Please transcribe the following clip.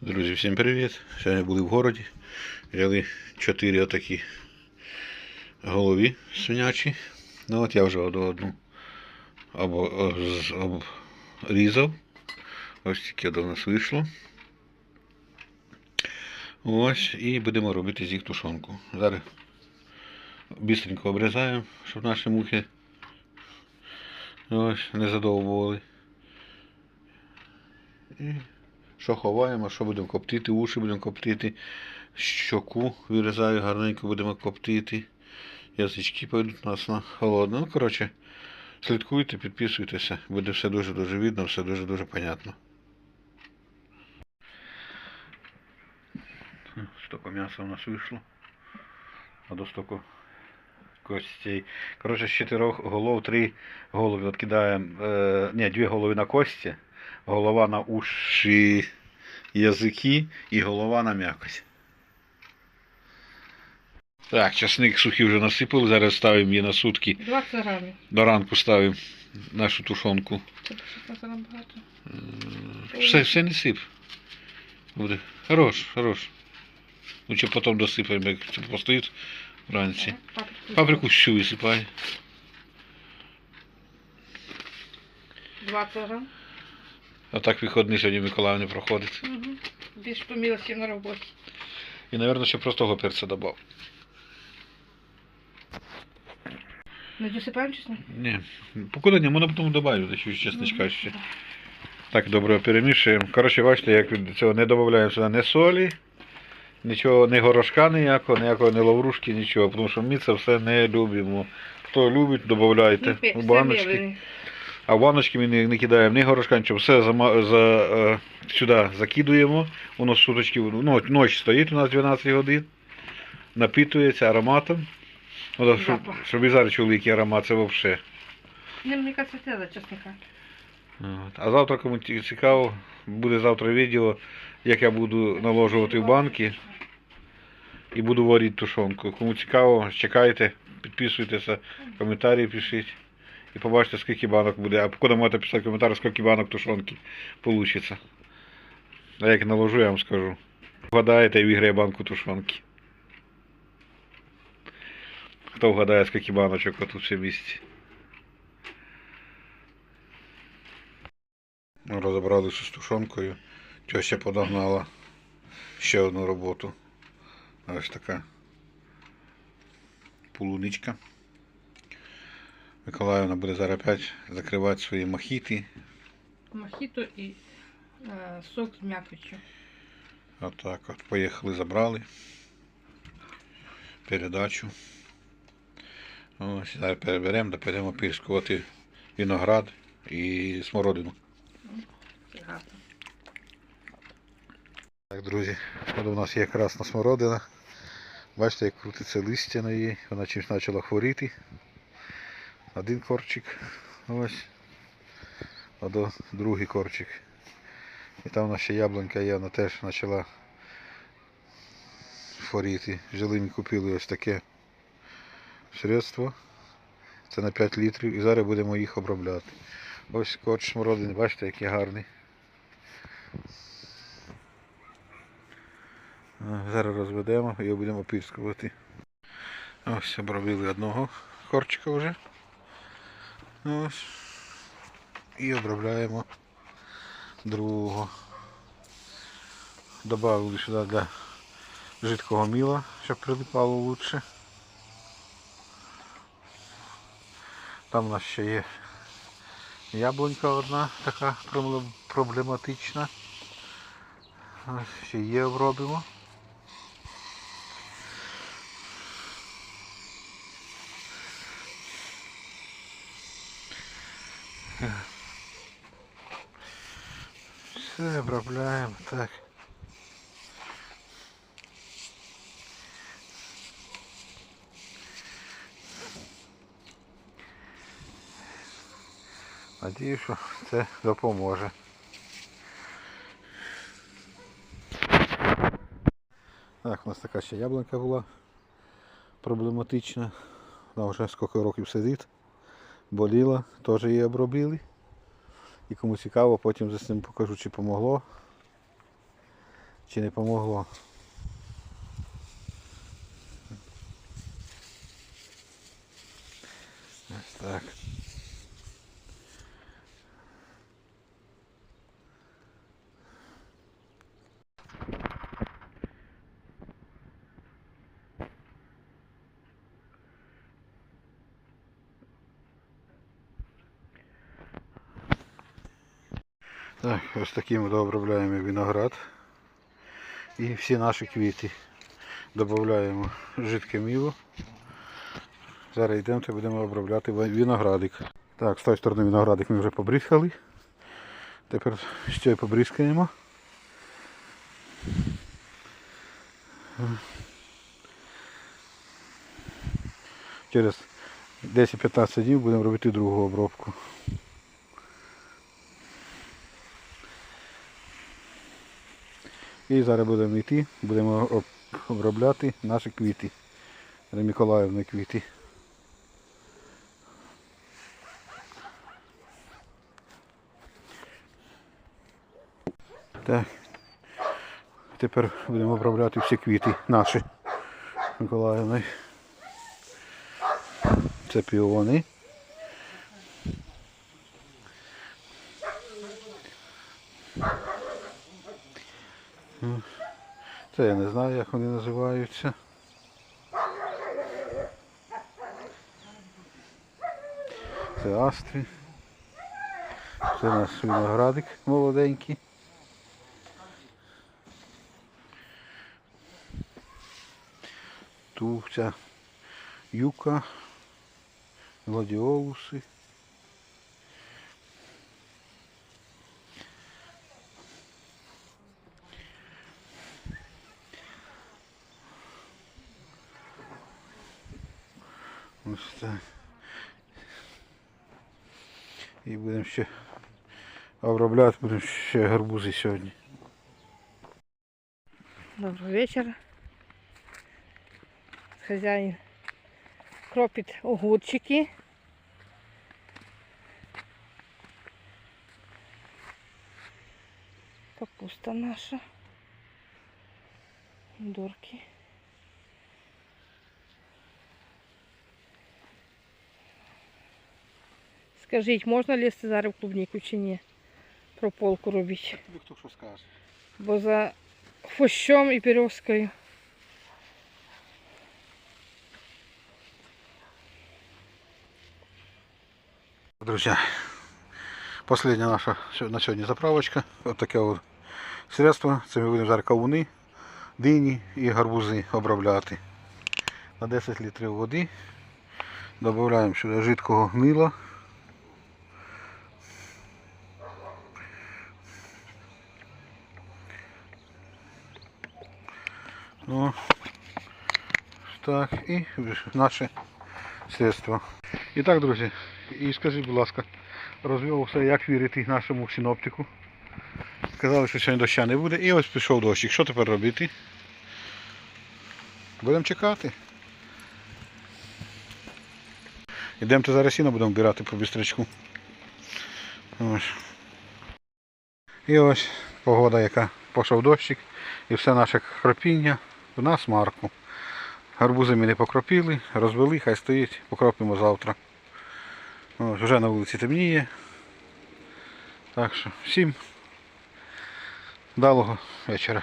Друзі, всім привіт! Сьогодні були в городі. Взяли чотири отакі голові свинячі. Ну от я вже одну одну обрізав. Ось таке до нас вийшло. Ось, і будемо робити з їх тушонку. Зараз бістренько обрізаємо, щоб наші мухи ось, не задовбували. І що ховаємо, що будемо коптити, уші будемо коптити, щоку вирізаю, гарненько будемо коптити. Язички пойдуть у нас на холодне. Ну, коротше, слідкуйте, підписуйтеся, буде все дуже-дуже видно, все дуже-дуже понятно. Столько м'яса у нас вийшло. А до стоку костей. Коротше, з чотирьох голов три голови відкидаємо. Е, ні, дві голови на кості, голова на уші, язики і голова на м'якость. Так, часник сухий вже насипали, зараз ставимо її на сутки. 20 грамів. До ранку ставимо нашу тушонку. Це 16 грам багато. Все, все не сип. Буде. Хорош, хорош. Лучше потім досипаємо, як це постоїть вранці. Паприку. Всю висипай. 20 грам. А так виходний сьогодні Миколаїв не проходить. Угу. Більш помілості на роботі. І, мабуть, ще простого перця додав. Не досипаємо чесно? Ні. Ні, можна потім додати, ще чесничка ще. Так, добре перемішуємо. Коротше, бачите, як від цього не додаємо сюди ні солі, нічого, ні горошка ніякого, ніякого ні лаврушки, нічого, тому що ми це все не любимо. Хто любить, додавайте у баночки. А в баночки ми не, не кидаємо ні горошка, нічого, все зама, за, е, сюди закидуємо. Воно суточки, ну, ніч стоїть у нас 12 годин, напитується ароматом. От, щоб, щоб і зараз чули, який аромат, це взагалі. Не мені кажеться, це за чесника. А завтра, кому цікаво, буде завтра відео, як я буду наложувати в банки і буду варити тушонку. Кому цікаво, чекайте, підписуйтеся, коментарі пишіть. І побачите, скільки банок буде. А коли можете писати коментар, скільки банок тушонки вийде. А як наложу, я вам скажу. Вгадаєте і виграє банку тушонки. Хто вгадає, скільки баночок тут все місці. Розібралися з тушонкою. Тьося подогнала ще одну роботу. Ось така полуничка. Миколаївна буде зараз опять закривати свої мохіти. Мохіто і е, сок з м'якотью. Отак от. Поїхали, забрали. Передачу. Ось зараз переберемо, да підемо пірскувати виноград і смородину. Гарно. Так, друзі, от у нас є красна смородина. Бачите, як крутиться листя на її, вона чимось почала хворіти. Один корчик. Ось. А до другий корчик. І там ще яблунька є, вона теж почала хворіти. Взяли ми купили ось таке средство. Це на 5 літрів і зараз будемо їх обробляти. Ось корч смородини, бачите, який гарний. Зараз розведемо і будемо опірскувати. Ось обробили одного корчика вже. Ось. І обробляємо другого. Добавили сюди для жидкого міла, щоб прилипало лучше. Там у нас ще є яблунька одна така проблематична. Ще її обробимо. Все обробляємо так. Надію, що це допоможе. Так, у нас така ще яблунька була проблематична. Вона вже скільки років сидить. Боліла, теж її обробили. І кому цікаво, потім за цим покажу, чи помогло. Чи не помогло? Ось так. Так, ось таким дообробляємо виноград і всі наші квіти. Додаємо жидке міло. Зараз йдемо та будемо обробляти виноградик. Так, з тої сторони виноградик ми вже побризкали. Тепер з цієї побризкаємо. Через 10-15 днів будемо робити другу обробку. І зараз будемо йти, будемо обробляти наші квіти. Миколаївні квіти. Так. Тепер будемо обробляти всі квіти наші Миколаївни. Це піони. Це я не знаю, як вони називаються. Це астри. Це наш виноградик молоденький. Тут ця юка, гладіолуси. Ось так. І будемо ще обробляти, будемо ще гарбузи сьогодні. Добрый вечер. Хозяин кропит огурчики. Капуста наша. Дорки. Скажіть, можна лізти зараз в клубніку чи ні? Прополку робити. Тобі хто що скаже? Бо за хвощом і березкою. Друзья, последняя наша на сьогодні заправочка. Ось таке от средство. Це ми будемо зараз кавуни, дині і гарбузи обробляти. На 10 літрів води додаємо сюди жидкого мила. Ну, так, і наше средство. І так, друзі, і скажіть, будь ласка, розвивався, як вірити нашому синоптику. Сказали, що сьогодні доща не буде. І ось пішов дощик. Що тепер робити? Будемо чекати. Ідемте зараз сіно будемо вбирати по бістрячку. Ось. І ось погода, яка пішов дощик. І все наше хропіння в нас марку. Гарбузи ми не покропили, розвели, хай стоїть, покропимо завтра. Ось, вже на вулиці темніє. Так що всім вдалого вечора.